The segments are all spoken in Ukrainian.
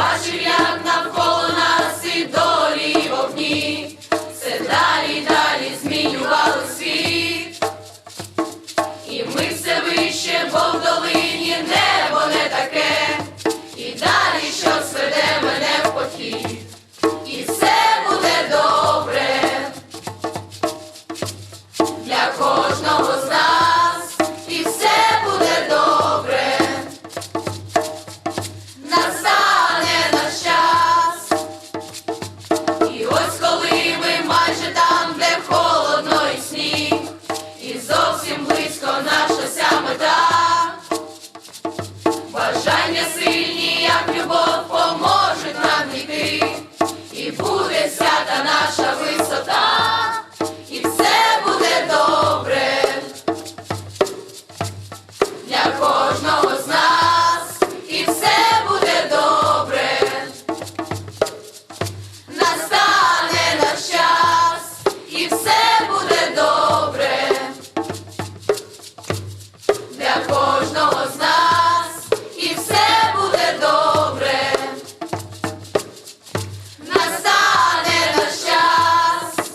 Я і все буде добре для кожного з нас, і все буде добре. Настане наш час.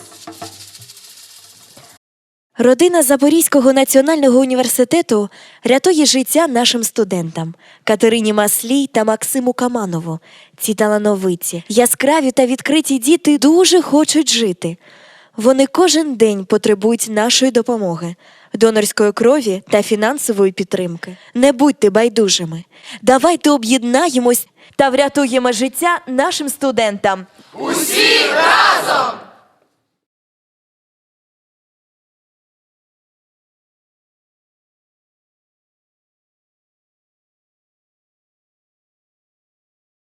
Родина Запорізького національного університету рятує життя нашим студентам Катерині Маслій та Максиму Каманову. Ці талановиті, яскраві та відкриті діти дуже хочуть жити. Вони кожен день потребують нашої допомоги, донорської крові та фінансової підтримки. Не будьте байдужими. Давайте об'єднаємось та врятуємо життя нашим студентам. Усі разом